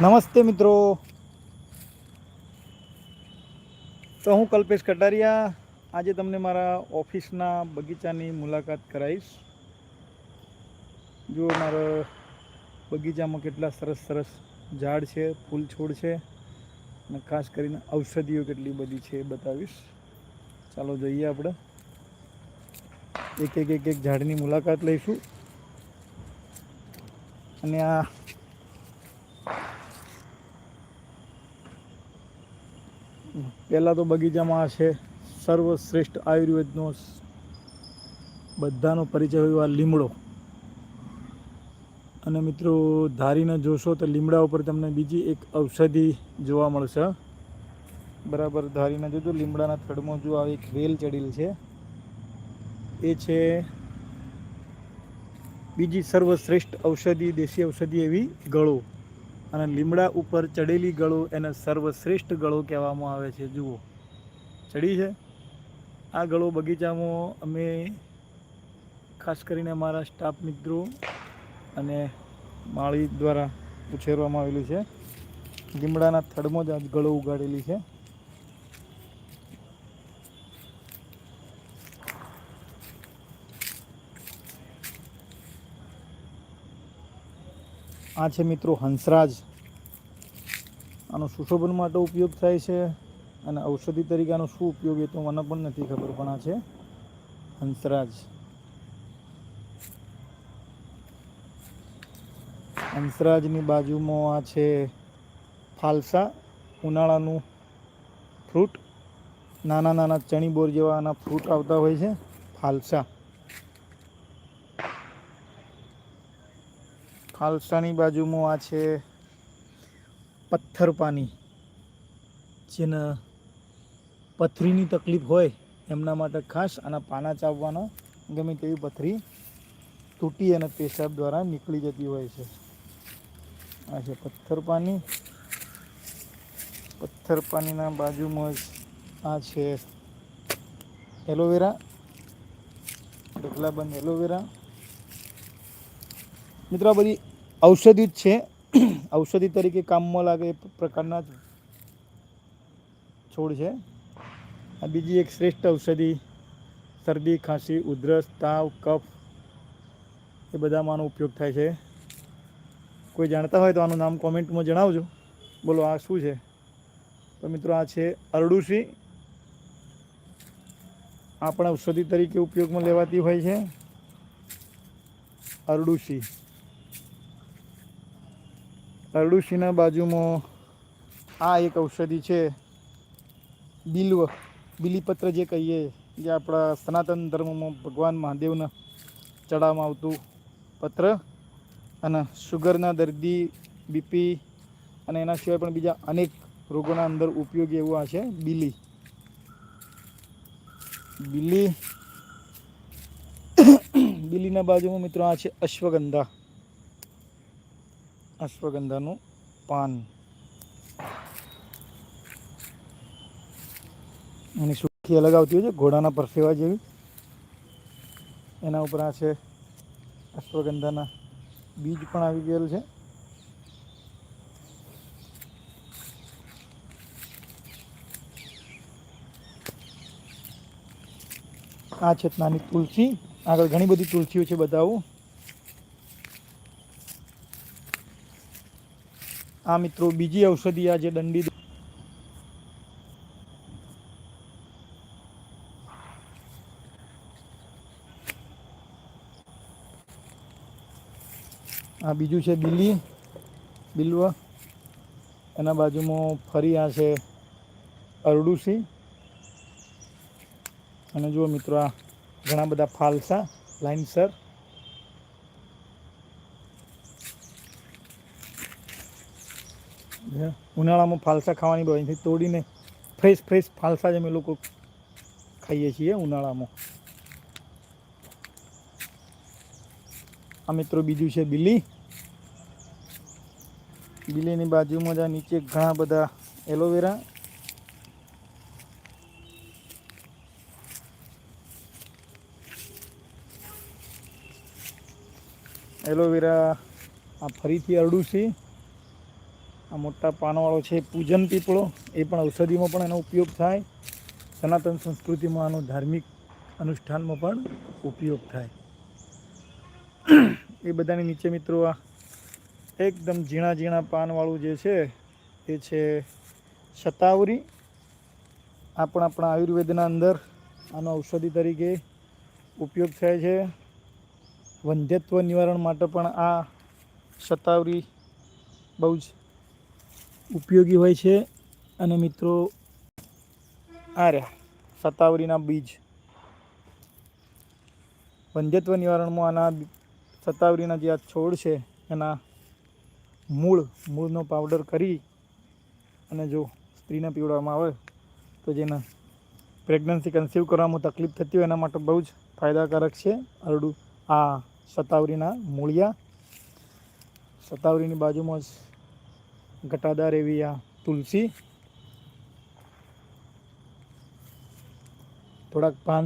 નમસ્તે મિત્રો. તો હું કલ્પેશ કટારિયા. આજે તમને મારા ઓફિસના બગીચાની મુલાકાત કરાવીશ. જો મારા બગીચામાં કેટલા સરસ સરસ ઝાડ છે ફૂલ છોડ છે. અને ખાસ કરીને ઔષધિઓ કેટલી બધી છે એ બતાવીશ. ચાલો જઈએ આપણે. એક એક એક એક ઝાડની મુલાકાત લઈશું. અને આ પહેલાં તો બગીચામાં છે સર્વશ્રેષ્ઠ આયુર્વેદનો બધાનો પરિચય હોય આ લીમડો. અને મિત્રો ધારીને જોશો તો લીમડા ઉપર તમને બીજી એક ઔષધિ જોવા મળશે બરાબર, ધારીને જોજો, લીમડાના થડમાં જો આવી એક વેલ ચડેલ છે. એ છે બીજી સર્વશ્રેષ્ઠ ઔષધિ, દેશી ઔષધિ એવી ગળો. અને લીમડા ઉપર ચડેલી ગળો એને સર્વશ્રેષ્ઠ ગળો કહેવામાં આવે છે. જુઓ. ચડી છે? આ ગળો બગીચામાં અમે, ખાસ કરીને અમારા સ્ટાફ મિત્રો અને માળી દ્વારા ઉછેરવામાં આવેલી છે. લીમડાના થડમાં જ આ ગળો ઉગાડેલી છે. આ છે મિત્રો હંસરાજ. આનો સુશોભન માટે ઉપયોગ થાય છે અને ઔષધિ તરીકે આનો શું ઉપયોગ એ તો મને પણ નથી ખબર, પણ આ છે હંસરાજ. હંસરાજની બાજુમાં આ છે ફાલસા ઉનાળાનું ફ્રૂટ. નાના નાના ચણી બોર જેવા આના ફ્રૂટ આવતા હોય છે ફાલસા. ખાલસાની બાજુમાં આ છે પથ્થરપાની, જેને પથરીની તકલીફ હોય એમના માટે ખાસ આના પાના ચાવવાનો ગમે તેવી પથરી તૂટી અને પેશાબ દ્વારા નીકળી જતી હોય છે. આ છે પથ્થરપાની. પથ્થરપાનીના બાજુમાં જ આ છે એલોવેરા, ઢગલાબંધ એલોવેરા. મિત્રો બધી ઔષધિ જ છે. ઔષધિ તરીકે કામમાં લાગે એ પ્રકારના જ છોડ છે. આ બીજી એક શ્રેષ્ઠ ઔષધિ શરદી, ખાંસી, ઉધરસ, તાવ, કફ એ બધામાં આનો ઉપયોગ થાય છે. કોઈ જાણતા હોય તો આનું નામ કોમેન્ટમાં જણાવજો. બોલો, આ શું છે? તો મિત્રો, આ છે અરડુસી. આ પણ ઔષધિ તરીકે ઉપયોગમાં લેવાતી હોય છે. અરડુસી. અરડુસીના બાજુમાં આ એક ઔષધિ છે. બિલ્વ બિલીપત્ર જે કહીએ, જે આપણા સનાતન ધર્મમાં ભગવાન મહાદેવના ચડાવવામાં આવતું પત્ર અને શુગરના દર્દી, બીપી અને એના સિવાય પણ બીજા અનેક રોગોના અંદર ઉપયોગી એવું આ છે બિલી. બિલી, બિલીના બાજુમાં મિત્રો આ છે અશ્વગંધા. અશ્વગંધાનું પાન એની સુખી અલગ આવતી હોય છે, ઘોડાના પરસેવા જેવી. એના ઉપર આ છે અશ્વગંધાના બીજ પણ આવી ગયેલ છે. આ છે નાની તુલસી. આગળ ઘણી બધી તુલસીઓ છે બતાવું આ મિત્રો બીજી ઔષધિ આ જે દંડી આ બીજું છે બિલી, બિલ્વ. એના બાજુમાં ફરી આ છે અરડુસી. અને જુઓ મિત્રો આ ઘણા બધા ફાલસા, લાઇનસર. ઉનાળામાં ફાલસા ખાવાની બહુ અહીંથી તોડીને ફ્રેશ ફ્રેશ ફાલસા જ અમે લોકો ખાઈએ છીએ ઉનાળામાં. આ મિત્રો બીજું છે બિલી. બિલીની બાજુમાં જ નીચે ઘણા બધા એલોવેરા. એલોવેરા આ ફરીથી અરડુસી આ મોટા પાનવાળો છે પૂજન પીપળો, એ પણ ઔષધિમાં પણ એનો ઉપયોગ થાય. સનાતન સંસ્કૃતિમાં આનો ધાર્મિક અનુષ્ઠાનમાં પણ ઉપયોગ થાય. એ બધાની નીચે મિત્રો આ એકદમ ઝીણા ઝીણા પાનવાળું જે છે, એ છે શતાવરી. આ પણ આપણા આયુર્વેદના અંદર આનો ઔષધિ તરીકે ઉપયોગ થાય છે. વંધ્યત્વ નિવારણ માટે પણ આ શતાવરી બહુ જ ઉપયોગી હોય છે. અને મિત્રો, આ રહ્યા. સતાવરીના બીજ. વંધ્યત્વ નિવારણમાં આના સતાવરીના જે આ છોડ છે, એના મૂળ, મૂળનો પાવડર કરી અને જો સ્ત્રીને પીવડાવવામાં આવે, તો જેને પ્રેગ્નન્સી કન્સીવ કરવામાં તકલીફ થતી હોય એના માટે બહુ જ ફાયદાકારક છે. અરડું આ શતાવરીના મૂળિયા. સતાવરીની બાજુમાં જ ઘટાદાર એવી આ તુલસી. થોડાક પાન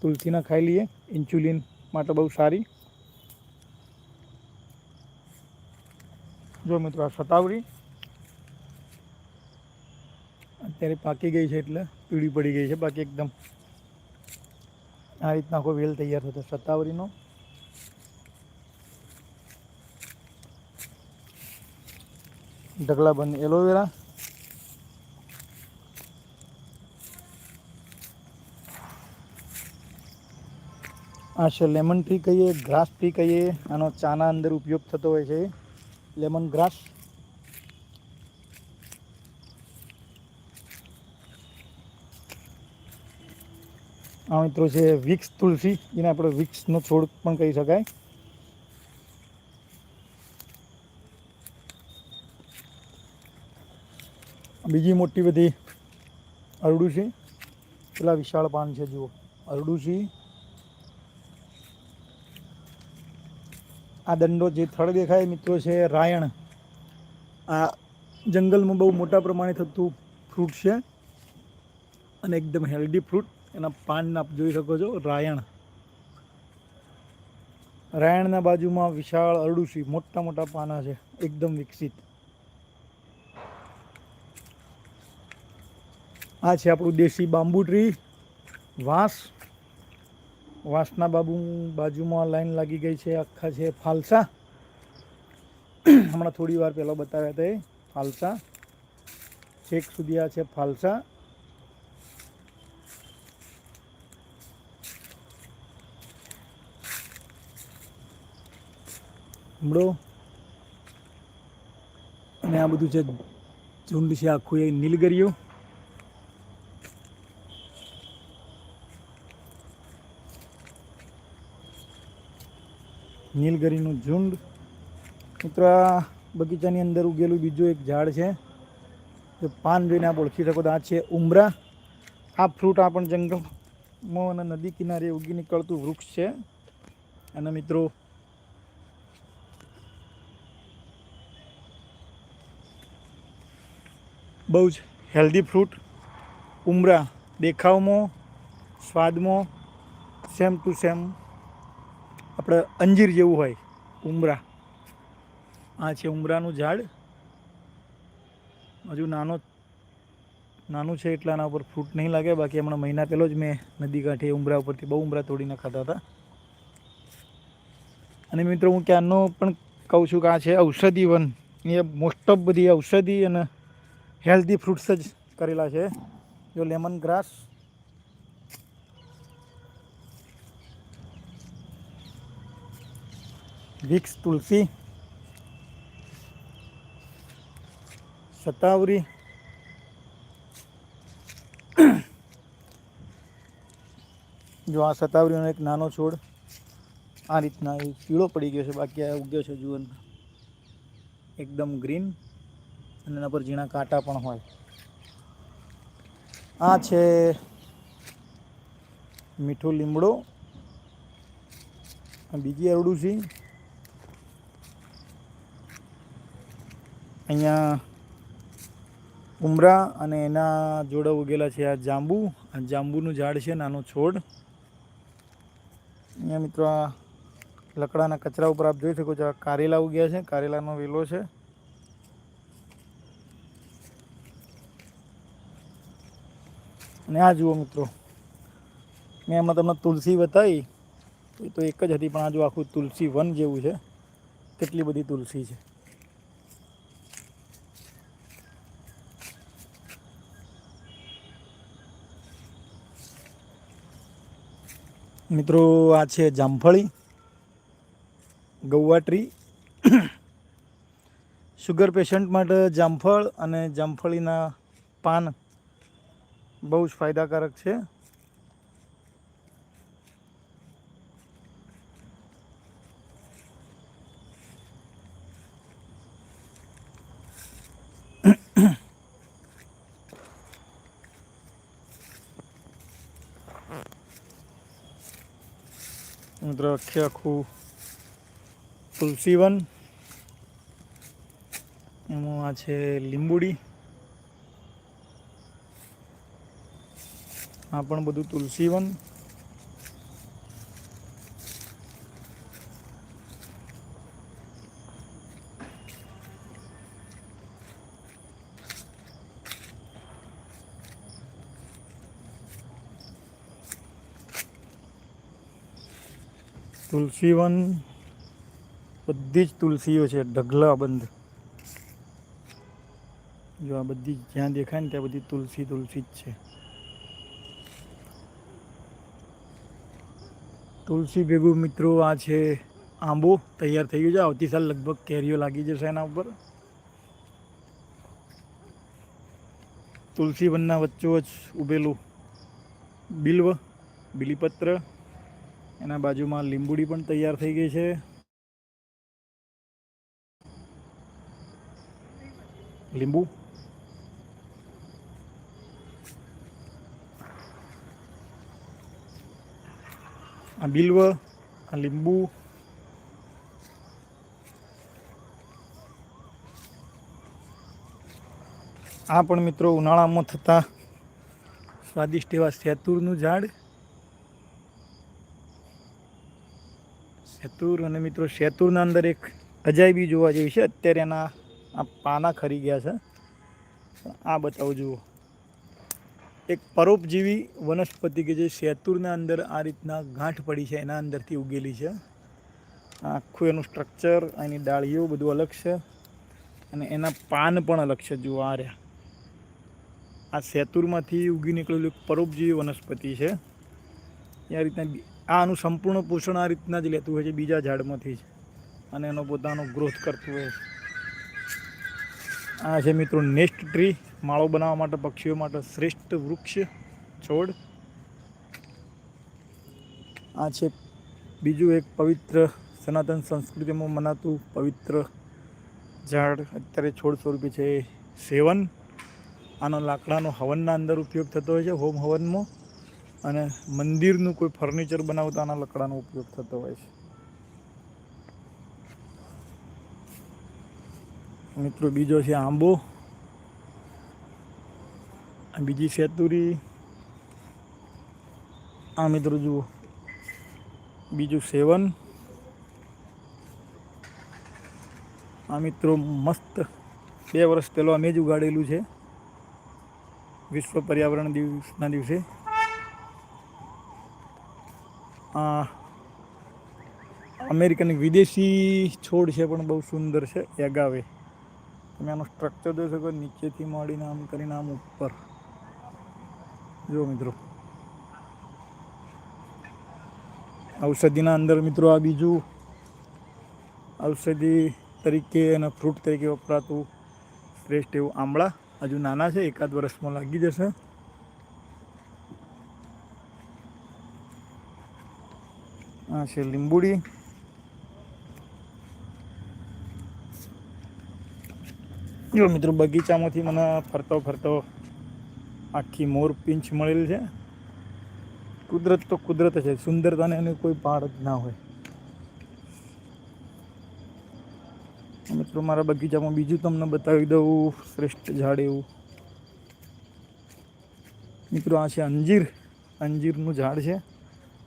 તુલસીના ખાઈ લઈએ. ઇન્સ્યુલિન માટે બહુ સારી. જો મિત્રો આ સતાવરી. અત્યારે પાકી ગઈ છે એટલે પીળી પડી ગઈ છે. બાકી એકદમ આ રીતના આખો વેલ તૈયાર થતો. શતાવરીનો ઢગલાબંધ એલોવેરા. આ છે લેમન ટ્રી કહીએ ગ્રાસ ટ્રી કહીએ. આનો ચાના અંદર ઉપયોગ થતો હોય છે. લેમન ગ્રાસ આ મિત્રો છે વિક્સ તુલસી. જેને આપણે વિક્સનો છોડ પણ કહી શકાય. બીજી મોટી બધી અરડુસી પેલા વિશાળ પાન છે, જુઓ. અરડુશી આ દંડો જે થળ દેખાય મિત્રો છે, રાયણ. આ જંગલમાં બહુ મોટા પ્રમાણે થતું ફ્રૂટ છે. અને એકદમ હેલ્ધી ફ્રૂટ એના પાન આપ જોઈ શકો છો, રાયણ. રાયણના બાજુમાં વિશાળ અરડુસી મોટા મોટા પાના છે. એકદમ વિકસિત. આ છે આપણું દેશી બાંબુ ટ્રી. વાંસ. વાંસના બાબુ બાજુમાં લાઈન લાગી ગઈ છે, આખા છે ફાલસા. હમણાં થોડી વાર પહેલાં બતાવ્યા હતા એ, ફાલસા. છેક સુધી આ છે ફાલસા. હમણો અને આ બધું છે ઝુંડ છે, આખું એ નીલગરીયું નીલગરીનું ઝુંડ. મિત્રો, આ બગીચાની અંદર ઉગેલું બીજું એક ઝાડ છે, જે પાન જોઈને આપ ઓળખી શકો તો આ છે ઉમરા. આ ફ્રૂટ આ પણ જંગલમાં અને નદી કિનારે ઉગી નીકળતું વૃક્ષ છે. અને મિત્રો, બહુ જ હેલ્ધી ફ્રૂટ ઉમરા દેખાવમાં, સ્વાદમાં સેમ ટુ સેમ આપણે અંજીર જેવું હોય, ઉમરા. આ છે ઉમરાનું ઝાડ. હજુ નાનો, નાનું છે એટલે આના ઉપર ફ્રૂટ નહીં લાગે. બાકી હમણાં મહિના પહેલો જ મેં નદી કાંઠે ઉમરા ઉપરથી બહુ ઉમરા તોડીને ખાતા હતા. અને મિત્રો હું ક્યાંનો પણ કહું છું કે આ છે ઔષધિ વન. એ મોસ્ટ ઓફ બધી ઔષધિ અને હેલ્ધી ફ્રૂટ્સ જ કરેલા છે. જો લેમન ગ્રાસ વિક્સ તુલસી, સતાવરી, જો આ સતાવરીનો એક નાનો છોડ આ રીતના એ પીળો પડી ગયો છે, બાકી આ ઉગ્યો છે જુઓ એકદમ ગ્રીન અને એના પર ઝીણા કાંટા પણ હોય. આ છે મીઠો લીમડો બીજી અરડુસી અહીંયા ઉમરા અને એના જોડે ઉગેલા છે આ જાંબુ. આ જાંબુનું ઝાડ છે, નાનો છોડ. અહીંયા મિત્રો આ લકડાના કચરા ઉપર આપ જોઈ શકો છો, આ કારેલા ઉગ્યા છે, કારેલાનો વેલો છે. અને આ જુઓ મિત્રો, મેં એમાં તમને તુલસી બતાવી. તો એક જ હતી, પણ આ જો આખું તુલસી વન જેવું છે. કેટલી બધી તુલસી છે. મિત્રો, આ છે જામફળી, ગૌવા ટ્રી શુગર પેશન્ટ માટે જામફળ અને જામફળીના પાન બહુ જ ફાયદાકારક છે. મિત્રો આખે આખું તુલસીવન. એમાં આ છે લીંબુડી. આ પણ બધું તુલસીવન. તુલસીવન, બધી જ તુલસીઓ છે ઢગલા બંધ જો આ બધી જ્યાં દેખાય ને ત્યાં બધી તુલસી તુલસી જ છે. તુલસી ભેગું મિત્રો, આ છે આંબો, તૈયાર થઈ ગયું છે. આવતી સાલ લગભગ કેરીઓ લાગી જશે એના ઉપર. તુલસી વનના વચ્ચોવચ ઉભેલું બિલ્વ, બીલીપત્ર એના બાજુમાં લીંબુડી પણ તૈયાર થઈ ગઈ છે. લીંબુ. આ બિલ્વ, આ લીંબુ. આ પણ મિત્રો ઉનાળામાં થતા સ્વાદિષ્ટ એવા સેતુરનું ઝાડ. સેતુર અને મિત્રો શેતુરના અંદર એક અજાયબી જોવા જેવી છે. અત્યારે એના આ પાના ખરી ગયા છે. આ બતાવું જુઓ. એક પરોપજીવી વનસ્પતિ કે જે શેતુરના અંદર આ રીતના ગાંઠ પડી છે, એના અંદરથી ઉગેલી છે. આખું એનું સ્ટ્રક્ચર એની ડાળીઓ બધું અલગ છે અને એના પાન પણ અલગ છે. જુઓ આ રહ્યા. આ શેતુરમાંથી ઉગી નીકળેલું એક પરોપજીવી વનસ્પતિ છે. એ આ રીતના આ આનું સંપૂર્ણ પોષણ આ રીતના જ લેતું હોય છે, બીજા ઝાડમાંથી જ. અને એનો પોતાનો ગ્રોથ કરતું હોય છે. આ છે મિત્રો નેસ્ટ ટ્રી માળો બનાવવા માટે, પક્ષીઓ માટે શ્રેષ્ઠ વૃક્ષ છોડ. આ છે બીજું એક પવિત્ર સનાતન સંસ્કૃતિમાં મનાતું પવિત્ર ઝાડ. અત્યારે છોડ સ્વરૂપે છે સેવન. આનો લાકડાનો હવનના અંદર ઉપયોગ થતો હોય છે, હોમ હવનમાં. અને મંદિરનું કોઈ ફર્નિચર બનાવતા આના લકડાનો ઉપયોગ થતો હોય છે. મિત્રો, બીજો છે આંબો. બીજી સેતુરી. આ મિત્રો, જુઓ. બીજું સેવન. આ મિત્રો, મસ્ત બે વર્ષ પહેલો અમે જ ઉગાડેલું છે. વિશ્વ પર્યાવરણ દિવસના દિવસે. અમેરિકન વિદેશી છોડ છે પણ બહુ સુંદર છે, એગાવે. તમે આનું સ્ટ્રક્ચર જોઈ શકો, નીચેથી મળીને આમ કરીને આમ ઉપર. જો મિત્રો. ઔષધિના અંદર મિત્રો આ બીજું ઔષધિ તરીકે અને ફ્રૂટ તરીકે વપરાતું શ્રેષ્ઠ એવું આંબળા. હજુ નાના છે, એકાદ વર્ષમાં લાગી જશે. આ છે લીંબુડી. જો મિત્રો, બગીચામાંથી મને ફરતો ફરતો આખી મોર પિંચ મળેલ છે. કુદરત તો કુદરત છે, સુંદરતાને એની કોઈ પાર જ ના હોય. મિત્રો, મારા બગીચામાં બીજું તમને બતાવી દઉં, શ્રેષ્ઠ ઝાડ એવું. મિત્રો, આ છે અંજીર. અંજીરનું ઝાડ છે.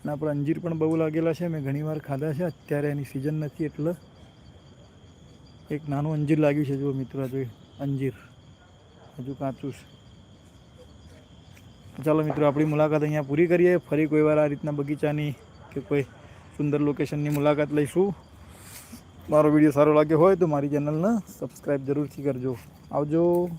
અને આપણે અંજીર પણ બહુ લાગેલા છે. મેં ઘણીવાર ખાધા છે. અત્યારે એની સિઝન નથી એટલે એક નાનું અંજીર લાગ્યું છે જો મિત્રો, જો અંજીર. હજુ કાચું છે. ચાલો મિત્રો, આપણી મુલાકાત અહીંયા પૂરી કરીએ. ફરી કોઈ વાર આ રીતના બગીચાની કે કોઈ સુંદર લોકેશનની મુલાકાત લઈશું. મારો વીડિયો સારો લાગ્યો હોય તો મારી ચેનલને સબસ્ક્રાઈબ જરૂરથી કરજો. આવજો.